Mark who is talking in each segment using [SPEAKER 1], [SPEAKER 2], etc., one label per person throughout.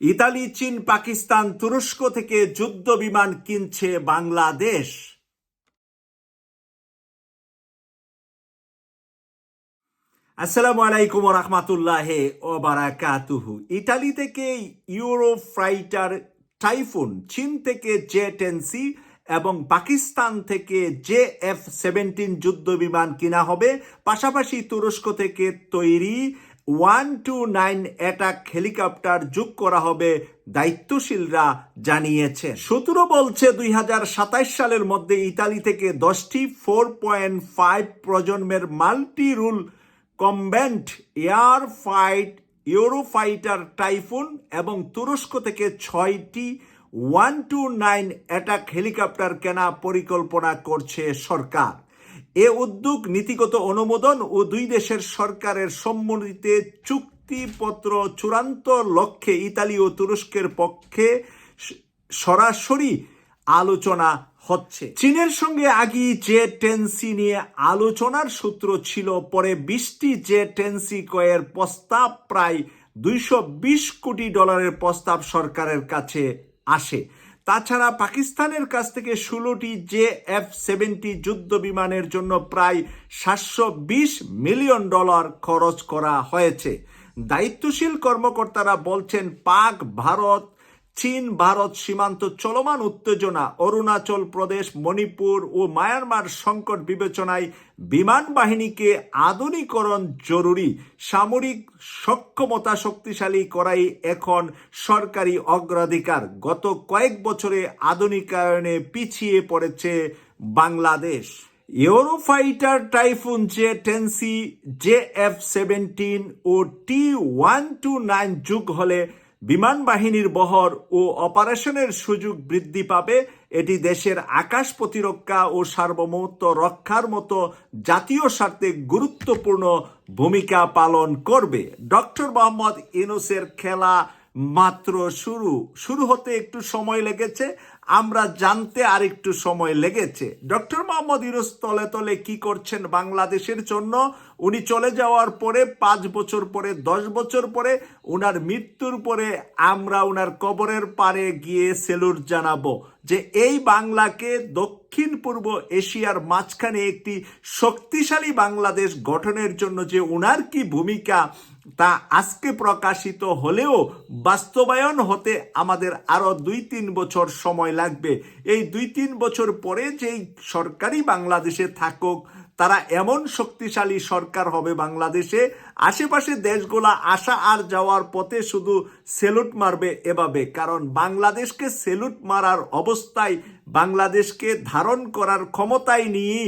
[SPEAKER 1] Italy, চীন, পাকিস্তান, তুরস্ক থেকে যুদ্ধ বিমান কিনছে বাংলাদেশ। আসসালামু আলাইকুম রহমতুল্লাহ ও বারাকাতুহু থেকে ইউরো ফাইটার টাইফুন, চীন থেকে জে এবং পাকিস্তান থেকে জে এফ সেভেন্টিন যুদ্ধ বিমান কিনা হবে, পাশাপাশি তুরস্ক থেকে তৈরি one two nine attack helicopter যোগ করা হবে দায়িত্বশীলরা জানিয়েছে সূত্র বলছে দুই হাজার সাতাশ সালের মধ্যে ইতালি থেকে দশটি ফোর পয়েন্ট ফাইভ প্রজন্মের multi role combat air fight Eurofighter Typhoon এবং তুরস্ক থেকে ছয়টি one two nine attack helicopter কেনা পরিকল্পনা করছে সরকার। এ উদ্যোগ নীতিগত অনুমোদন ও দুই দেশের সরকারের সম্মতিতে চুক্তিপত্র চূড়ান্ত লক্ষ্যে ইতালি ও তুরস্কের পক্ষে সরাসরি আলোচনা হচ্ছে। চীনের সঙ্গে আগে যে টেন্সি নিয়ে আলোচনার সূত্র ছিল, পরে বিশটি যে টেন্সি কয়ের প্রস্তাব প্রায় দুইশো বিশ কোটি ডলারের প্রস্তাব সরকারের কাছে আসে। তাছাড়া পাকিস্তানের কাছ থেকে ষোলোটি জে এফ সেভেন্টি যুদ্ধ বিমানের জন্য প্রায় সাতশো বিশ মিলিয়ন ডলার খরচ করা হয়েছে। দায়িত্বশীল কর্মকর্তারা বলছেন, পাক, ভারত চীন, ভারত সীমান্ত চলমান উত্তেজনা, অরুণাচল প্রদেশ, মণিপুর ও মায়ানমার সংকট বিবেচনায় বিমান বাহিনীকে আধুনিকরণ জরুরি, সামরিক সক্ষমতা শক্তিশালী করাই এখন সরকারি অগ্রাধিকার। গত কয়েক বছরে আধুনিকায়নে পিছিয়ে পড়েছে Bangladesh. Eurofighter Typhoon J ten C J F seventeen ও টি ওয়ান টু নাইন যুগ হলে বিমান বাহিনীর বহর ও অপারেশনের সুযোগ বৃদ্ধি পাবে, এটি দেশের আকাশ প্রতিরক্ষা ও সার্বভৌমত্ব রক্ষার মতো জাতীয় স্বার্থে গুরুত্বপূর্ণ ভূমিকা পালন করবে। ডক্টর মোহাম্মদ ইনুসের খেলা মাত্র শুরু। শুরু হতে একটু সময় লেগেছে। আমরা জানতে আর একটু সময় লেগেছে। ডক্টর মোহাম্মদ ইউনুস তলে তলে কি করছেন বাংলাদেশের জন্য? উনি চলে যাওয়ার পরে, পাঁচ বছর পরে, দশ বছর পরে, উনার মৃত্যুর পরে আমরা উনার কবরের পারে গিয়ে সেলুট জানাব যে এই বাংলাকে দক্ষিণ পূর্ব এশিয়ার মাঝখানে একটি শক্তিশালী বাংলাদেশ গঠনের জন্য যে উনার কি ভূমিকা তা আজকে প্রকাশিত হলেও বাস্তবায়ন হতে আমাদের আরও দুই তিন বছর সময় লাগবে। এই দুই তিন বছর পরে যেই সরকারি বাংলাদেশে থাকুক, তারা এমন শক্তিশালী সরকার হবে বাংলাদেশে। আশেপাশে দেশগুলা আসা আর যাওয়ার পথে শুধু সেলুট মারবে এভাবে, কারণ বাংলাদেশকে সেলুট মারার অবস্থায় বাংলাদেশকে ধারণ করার ক্ষমতায় নিয়ে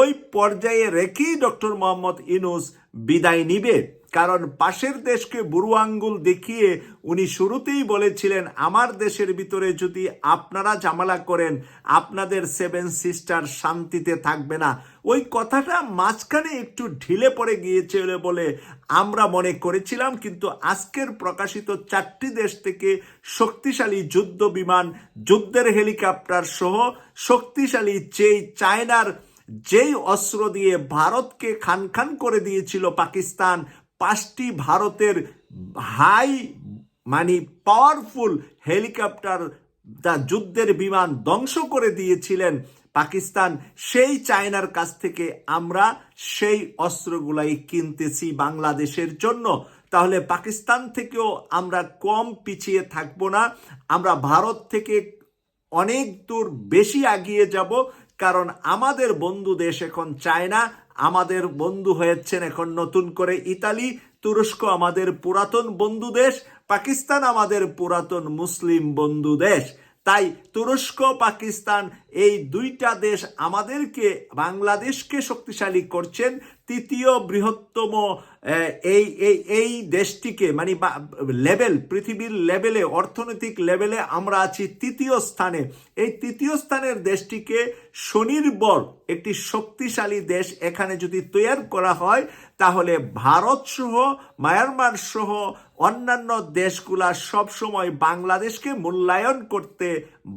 [SPEAKER 1] ওই পর্যায়ে রেখেই ডক্টর মোহাম্মদ ইনুস বিদায় নিবে। কারণ পাশের দেশকে বুড়ো আঙ্গুল দেখিয়ে উনি শুরুতেই বলেছিলেন, আমার দেশের ভিতরে যদি আপনারা ঝামেলা করেন, আপনাদের সেভেন সিস্টার শান্তিতে থাকবে না। ওই কথাটা মাঝখানে একটু ঢিলে পড়ে গিয়েছিল বলে আমরা মনে করেছিলাম, কিন্তু আজকের প্রকাশিত চারটি দেশ থেকে শক্তিশালী যুদ্ধ বিমান, যুদ্ধের হেলিকপ্টার সহ শক্তিশালী যেই চায়নার যেই অস্ত্র দিয়ে ভারতকে খান খান করে দিয়েছিল পাকিস্তান পাঁচটি ভারতের হাই মানে পাওয়ারফুল হেলিকপ্টার যা যুদ্ধের বিমান ধ্বংস করে দিয়েছিলেন পাকিস্তান, সেই চায়নার কাছ থেকে আমরা সেই অস্ত্রগুলাই কিনতেছি বাংলাদেশের জন্য। তাহলে পাকিস্তান থেকেও আমরা কম পিছিয়ে থাকব না, আমরা ভারত থেকে অনেক দূর বেশি এগিয়ে যাব। কারণ আমাদের বন্ধু দেশ এখন চায়না, আমাদের বন্ধু হয়েছেন এখন নতুন করে ইতালি, তুরস্ক আমাদের পুরাতন বন্ধু দেশ, পাকিস্তান আমাদের পুরাতন মুসলিম বন্ধু দেশ। তাই তুরস্ক, পাকিস্তান এই দুইটা দেশ আমাদেরকে, বাংলাদেশকে শক্তিশালী করছেন। তৃতীয় বৃহত্তম এই এই এই দেশটিকে মানে লেভেল, পৃথিবীর লেভেলে, অর্থনৈতিক লেভেলে আমরা আছি তৃতীয় স্থানে। এই তৃতীয় স্থানের দেশটিকে স্বনির্ভর একটি শক্তিশালী দেশ এখানে যদি তৈরি করা হয়, তাহলে ভারত সহ, মায়ানমার সহ অন্যান্য দেশগুলা সবসময় বাংলাদেশকে মূল্যায়ন করতে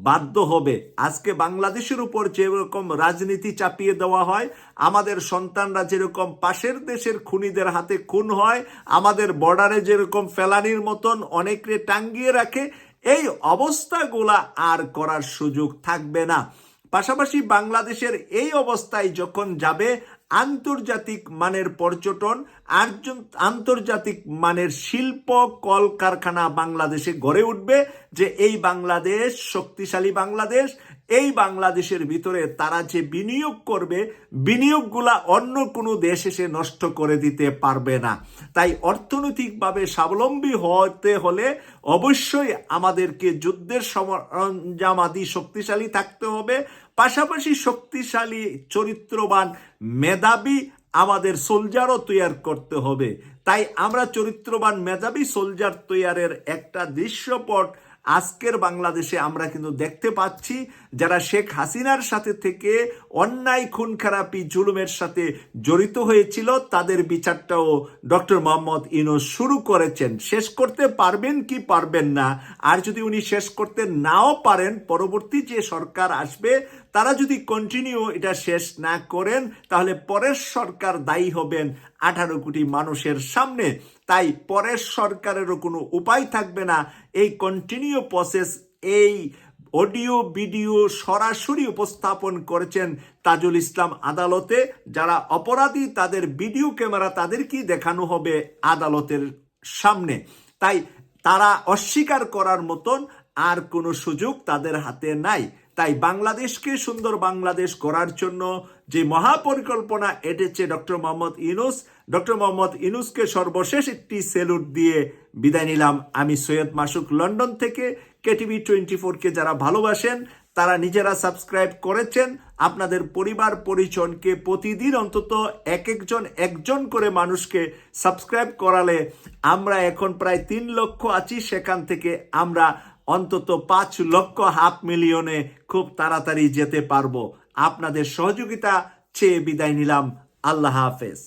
[SPEAKER 1] বাধ্য হবে। আজকে বাংলাদেশের উপর যেরকম রাজনীতি চাপিয়ে দেওয়া হয়, আমাদের সন্তানরা যেরকম পাশের দেশের খুনিদের হাতে খুন হয়, আমাদের বর্ডারে যেরকম ফেলানির মতন অনেকে টাঙ্গিয়ে রাখে, এই অবস্থাগুলা আর করার সুযোগ থাকবে না। পাশাপাশি বাংলাদেশের এই অবস্থায় যখন যাবে, আন্তর্জাতিক মানের পর্যটন আন্তর্জাতিক মানের শিল্প, কলকারখানা বাংলাদেশে গড়ে উঠবে, যে এই বাংলাদেশ, শক্তিশালী বাংলাদেশ এই বাংলাদেশের ভিতরে তারা যে বিনিয়োগ করবে, বিনিয়োগগুলা অন্য কোনো দেশ এসে নষ্ট করে দিতে পারবে না। তাই অর্থনৈতিকভাবে স্বাবলম্বী হতে হলে অবশ্যই আমাদেরকে যুদ্ধের সরঞ্জামাদি শক্তিশালী থাকতে হবে। পাশাপাশি শক্তিশালী, চরিত্রবান মেধাবী আমাদের সোলজারও তৈয়ার করতে হবে। তাই আমরা চরিত্রবান মেধাবী সোলজার তৈয়ারের একটা দৃশ্যপট আজকের বাংলাদেশে আমরা কিন্তু দেখতে পাচ্ছি। যারা শেখ হাসিনার সাথে থেকে অন্যায় খুন খারাপি জুলুমের সাথে জড়িত হয়েছিল, তাদের বিচারটাও ডক্টর মোহাম্মদ ইনো শুরু করেছেন। শেষ করতে পারবেন কি পারবেন না? আর যদি উনি শেষ করতে নাও পারেন, পরবর্তী যে সরকার আসবে, তারা যদি কন্টিনিউ এটা শেষ না করেন, তাহলে পরের সরকার দায়ী হবেন আঠারো কোটি মানুষের সামনে। তাই পরের সরকারেরও কোনো উপায় থাকবে না। এই কন্টিনিউ প্রসেস এই অডিও, ভিডিও সরাসরি উপস্থাপন করেছেন তাজুল ইসলাম আদালতে। যারা অপরাধী, তাদের ভিডিও ক্যামেরা তাদেরকেই দেখানো হবে আদালতের সামনে। তাই তারা অস্বীকার করার মতন আর কোনো সুযোগ তাদের হাতে নাই। তাই বাংলাদেশকে সুন্দর বাংলাদেশ করার জন্য যে মহাপরিকল্পনা এটেছে ডক্টর মোহাম্মদ ইনুস ডক্টর মোহাম্মদ ইনুসকে সর্বশেষ একটি সেলুট দিয়ে বিদায় নিলাম। আমি সৈয়দ মাসুক, লন্ডন থেকে কেটিভি টোয়েন্টি ফোরকে যারা ভালোবাসেন, তারা নিজেরা সাবস্ক্রাইব করেছেন। আপনাদের পরিবার পরিজনকে প্রতিদিন অন্তত এক একজন একজন করে মানুষকে সাবস্ক্রাইব করালে আমরা এখন প্রায় তিন লক্ষ আছি। সেখান থেকে আমরা অন্তত পাঁচ লক্ষ হাফ মিলিয়নে খুব তাড়াতাড়ি যেতে পারব। আপনাদের সহযোগিতা চেয়ে বিদায় নিলাম। আল্লাহ হাফেজ।